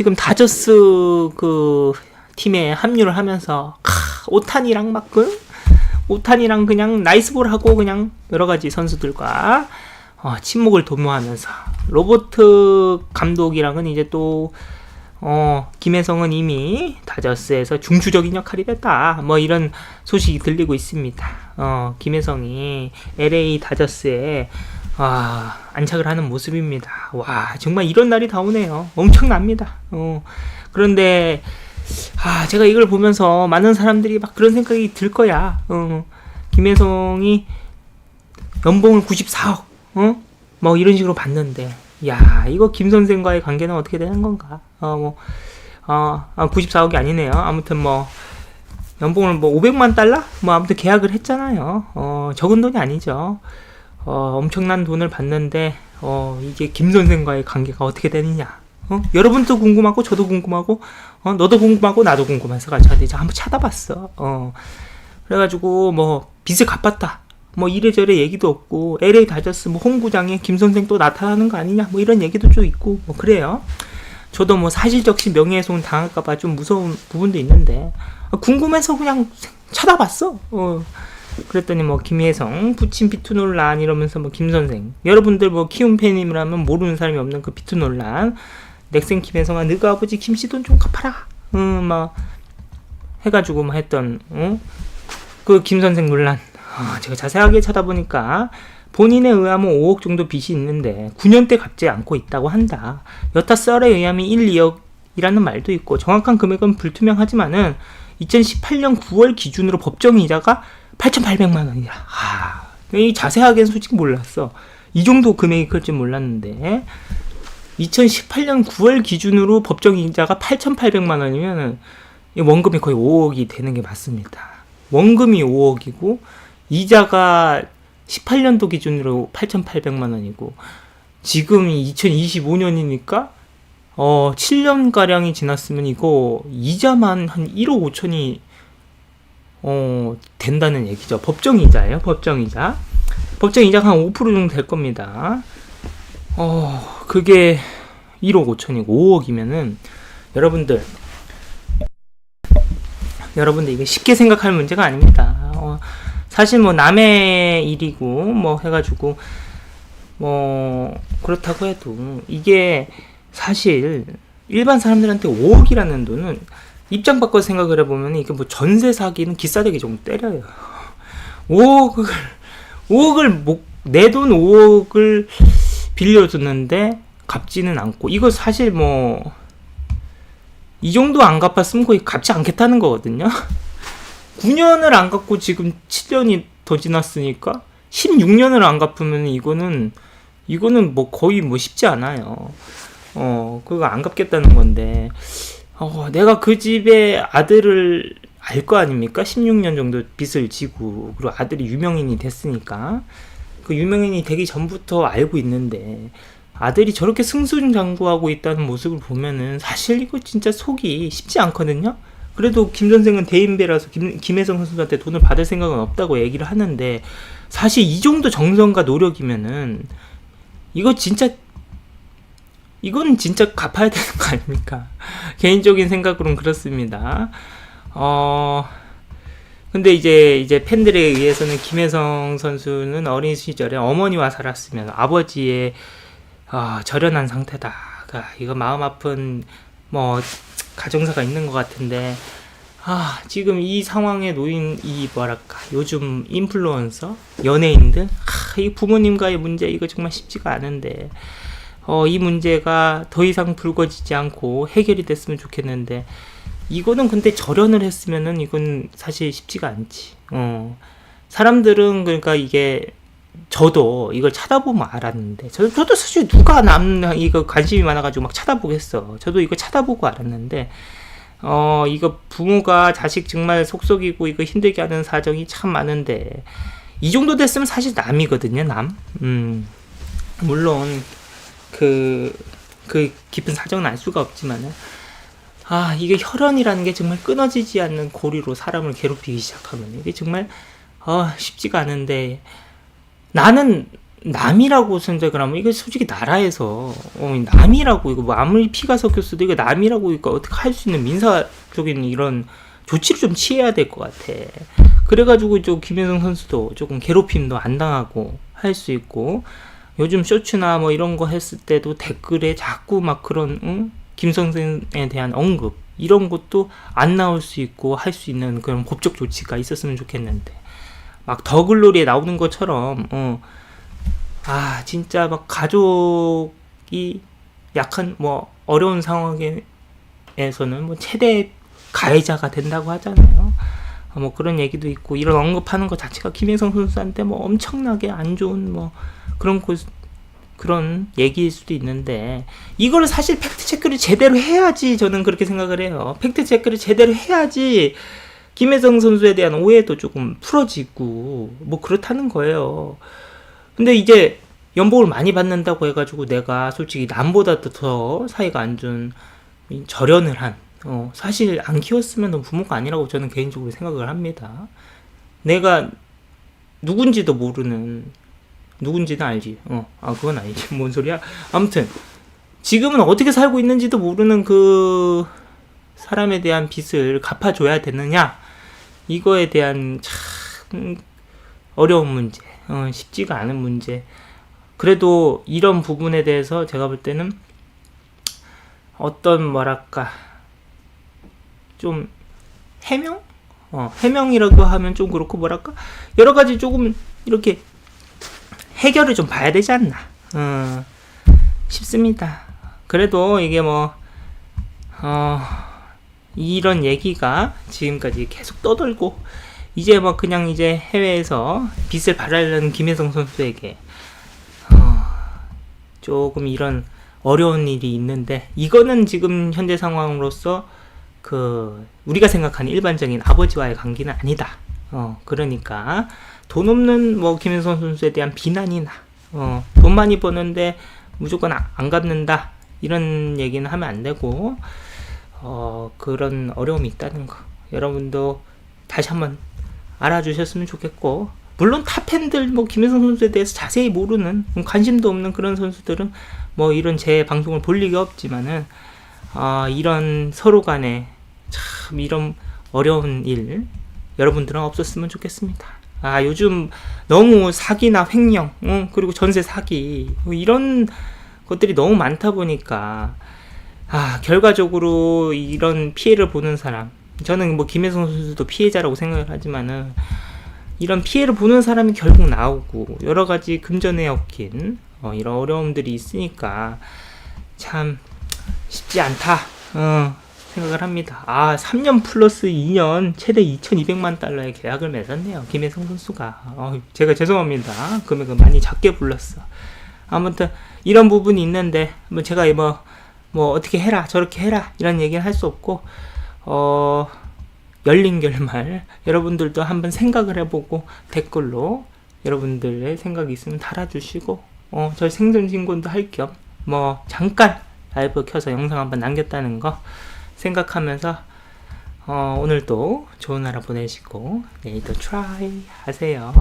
지금 다저스 그 팀에 합류를 하면서 카, 오탄이랑 막 그, 오탄이랑 그냥 나이스볼 하고 그냥 여러 가지 선수들과 어, 침묵을 도모하면서 로버트 감독이랑은 이제 또 어, 김혜성은 이미 다저스에서 중추적인 역할이 됐다. 뭐 이런 소식이 들리고 있습니다. 어, 김혜성이 LA 다저스에 아, 안착을 하는 모습입니다. 와, 정말 이런 날이 다 오네요. 엄청납니다. 어, 그런데 아, 제가 이걸 보면서 많은 사람들이 막 그런 생각이 들 거야. 어, 김혜성이 연봉을 94억, 어? 뭐 이런 식으로 받는데, 야, 이거 김 선생과의 관계는 어떻게 되는 건가? 어, 뭐, 어, 아, 94억이 아니네요. 아무튼 뭐, 연봉을 뭐 500만 달러? 뭐 아무튼 계약을 했잖아요. 어, 적은 돈이 아니죠. 어, 엄청난 돈을 받는데, 어, 이게 김 선생과의 관계가 어떻게 되느냐. 어? 여러분도 궁금하고, 저도 궁금하고, 어, 너도 궁금하고, 나도 궁금해서 가지고 내가 한번 찾아봤어. 어, 그래가지고, 뭐, 빚을 갚았다. 뭐, 이래저래 얘기도 없고, LA 다저스 뭐, 홍구장에 김 선생 또 나타나는 거 아니냐, 뭐, 이런 얘기도 좀 있고, 뭐, 그래요. 저도 뭐, 사실적시 명예훼손 당할까봐 좀 무서운 부분도 있는데, 어, 궁금해서 그냥 찾아봤어. 어. 그랬더니 뭐 김혜성 부친 비투 논란 이러면서 뭐 김선생. 여러분들 뭐 키운 팬님이라면 모르는 사람이 없는 그 비투 논란. 넥센 김혜성아 너가 아버지 김씨 돈 좀 갚아라. 응막 해가지고 뭐 했던 어? 그 김선생 논란. 아, 제가 자세하게 찾아보니까 본인에 의하면 5억 정도 빚이 있는데 9년 때 갚지 않고 있다고 한다. 여타 썰에 의하면 1, 2억이라는 말도 있고 정확한 금액은 불투명하지만은 2018년 9월 기준으로 법정 이자가 8,800만 원이야. 아, 이 자세하게는 솔직히 몰랐어. 이 정도 금액이 클 줄 몰랐는데 2018년 9월 기준으로 법정 이자가 8,800만 원이면은 이 원금이 거의 5억이 되는 게 맞습니다. 원금이 5억이고 이자가 18년도 기준으로 8,800만 원이고 지금이 2025년이니까 어 7년 가량이 지났으면 이거 이자만 한 1억 5천이 어, 된다는 얘기죠. 법정이자예요. 법정이자. 법정이자가 한5% 정도 될 겁니다. 어, 그게 1억 5천이고 5억이면은 여러분들 여러분들 이게 쉽게 생각할 문제가 아닙니다. 어, 사실 뭐 남의 일이고 뭐 해가지고 뭐 그렇다고 해도 이게 사실 일반 사람들한테 5억이라는 돈은 입장 바꿔 생각을 해보면 이게 뭐 전세 사기는 기싸대기 정도 때려요. 5억을 5억을 내 돈 5억을 빌려줬는데 갚지는 않고 이거 사실 뭐 이 정도 안 갚았으면 거의 갚지 않겠다는 거거든요. 9년을 안 갚고 지금 7년이 더 지났으니까 16년을 안 갚으면 이거는 이거는 뭐 거의 뭐 쉽지 않아요. 어, 그거 안 갚겠다는 건데 어, 내가 그 집의 아들을 알 거 아닙니까? 16년 정도 빚을 지고 그리고 아들이 유명인이 됐으니까 그 유명인이 되기 전부터 알고 있는데 아들이 저렇게 승승장구하고 있다는 모습을 보면은 사실 이거 진짜 속이 쉽지 않거든요. 그래도 김 선생은 대인배라서 김, 김혜성 선수한테 돈을 받을 생각은 없다고 얘기를 하는데 사실 이 정도 정성과 노력이면은 이거 진짜 이건 진짜 갚아야 되는 거 아닙니까? 개인적인 생각으로는 그렇습니다. 어, 근데 이제, 이제 팬들에 의해서는 김혜성 선수는 어린 시절에 어머니와 살았으면 아버지의 어, 절연한 상태다. 이거 마음 아픈 뭐 가정사가 있는 것 같은데 아 지금 이 상황에 놓인 이 뭐랄까 요즘 인플루언서 연예인들 아, 이 부모님과의 문제 이거 정말 쉽지가 않은데 어, 이 문제가 더 이상 불거지지 않고 해결이 됐으면 좋겠는데 이거는 근데 절연을 했으면은 이건 사실 쉽지가 않지. 어. 사람들은 그러니까 이게 저도 이걸 쳐다보면 알았는데 저도, 저도 사실 누가 남 이거 관심이 많아가지고 막 쳐다보겠어. 저도 이거 쳐다보고 알았는데 어 이거 부모가 자식 정말 속속이고 이거 힘들게 하는 사정이 참 많은데 이 정도 됐으면 사실 남이거든요 남. 음 물론 그, 그 깊은 사정은 알 수가 없지만은, 아, 이게 혈연이라는 게 정말 끊어지지 않는 고리로 사람을 괴롭히기 시작하면 이게 정말, 어, 쉽지가 않은데, 나는 남이라고 생각을 하면 이게 솔직히 나라에서 어, 남이라고 이거 뭐 아무리 피가 섞였어도 이거 남이라고 이거 어떻게 할 수 있는 민사적인 이런 조치를 좀 취해야 될 것 같아. 그래가지고 저 김혜성 선수도 조금 괴롭힘도 안 당하고 할 수 있고 요즘 쇼츠나 뭐 이런 거 했을 때도 댓글에 자꾸 막 그런 응? 김성생에 대한 언급 이런 것도 안 나올 수 있고 할 수 있는 그런 법적 조치가 있었으면 좋겠는데 막 더글로리에 나오는 것처럼 어, 아 진짜 막 가족이 약한 뭐 어려운 상황에서는 뭐 최대 가해자가 된다고 하잖아요. 어, 뭐 그런 얘기도 있고 이런 언급하는 것 자체가 김혜성 선수한테 뭐 엄청나게 안 좋은 뭐 그런 고, 그런 얘기일 수도 있는데 이거를 사실 팩트 체크를 제대로 해야지 저는 그렇게 생각을 해요. 팩트 체크를 제대로 해야지 김혜성 선수에 대한 오해도 조금 풀어지고 뭐 그렇다는 거예요. 근데 이제 연봉을 많이 받는다고 해가지고 내가 솔직히 남보다도 더 사이가 안 좋은 이 절연을 한 어, 사실 안 키웠으면 부모가 아니라고 저는 개인적으로 생각을 합니다. 내가 누군지도 모르는 누군지는 알지. 어, 아 그건 아니지. 뭔 소리야? 아무튼 지금은 어떻게 살고 있는지도 모르는 그 사람에 대한 빚을 갚아줘야 되느냐 이거에 대한 참 어려운 문제, 어, 쉽지가 않은 문제. 그래도 이런 부분에 대해서 제가 볼 때는 어떤 뭐랄까 좀 해명? 어, 해명이라고 하면 좀 그렇고 뭐랄까 여러 가지 조금 이렇게 해결을 좀 봐야 되지 않나 어, 싶습니다. 그래도 이게 뭐 어, 이런 얘기가 지금까지 계속 떠돌고 이제 뭐 그냥 이제 해외에서 빚을 발하려는 김혜성 선수에게 어, 조금 이런 어려운 일이 있는데 이거는 지금 현재 상황으로서 그 우리가 생각하는 일반적인 아버지와의 관계는 아니다. 어 그러니까 돈 없는 뭐 김혜성 선수에 대한 비난이나 어, 돈 많이 버는데 무조건 아- 안 갚는다 이런 얘기는 하면 안 되고 어 그런 어려움이 있다는 거 여러분도 다시 한번 알아주셨으면 좋겠고 물론 탑팬들 뭐 김혜성 선수에 대해서 자세히 모르는 음, 관심도 없는 그런 선수들은 뭐 이런 제 방송을 볼 리가 없지만은 아 이런 서로 간에 참 이런 어려운 일 여러분들은 없었으면 좋겠습니다. 아 요즘 너무 사기나 횡령 응? 그리고 전세 사기 뭐 이런 것들이 너무 많다 보니까 아 결과적으로 이런 피해를 보는 사람 저는 뭐 김혜성 선수도 피해자라고 생각을 하지만은 이런 피해를 보는 사람이 결국 나오고 여러 가지 금전에 얽힌 어, 이런 어려움들이 있으니까 참 쉽지 않다 어, 생각을 합니다. 아 3년 플러스 2년 최대 2,200만 달러의 계약을 맺었네요. 김혜성 선수가 어, 제가 죄송합니다. 금액을 많이 작게 불렀어. 아무튼 이런 부분이 있는데 뭐 제가 뭐, 뭐 어떻게 해라 저렇게 해라 이런 얘기는 할 수 없고 어 열린 결말 여러분들도 한번 생각을 해보고 댓글로 여러분들의 생각이 있으면 달아주시고 어, 저 생존 신고도 할 겸 뭐 잠깐 라이브 켜서 영상 한번 남겼다는 거 생각하면서 어, 오늘도 좋은 하루 보내시고 내일도 트라이 하세요.